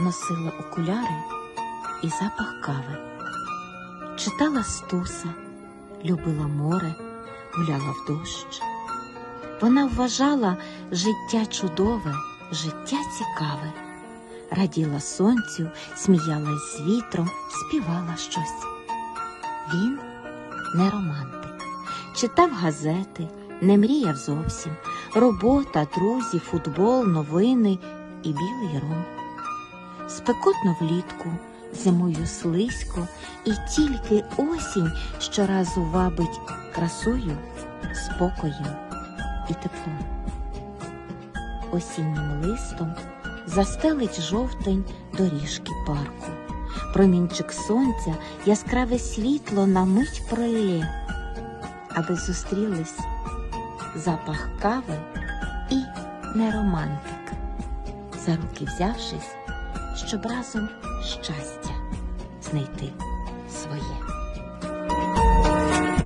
носила окуляри і запах кави. Читала стуса, любила море, гуляла в дощ. Вона вважала життя чудове, життя цікаве, раділа сонцю, сміялась з вітром, співала щось. Він не романтик, читав газети, не мріяв зовсім. Робота, друзі, футбол, новини і білий ром. Спекотно влітку, зимою слизько, і тільки осінь щоразу вабить красою, спокоєм і теплом. Осіннім листом застелить жовтень доріжки парку. Промінчик сонця яскраве світло на мить пролє, аби зустрілись запах кави і неромантик, за руки взявшись, щоб разом щастя знайти своє.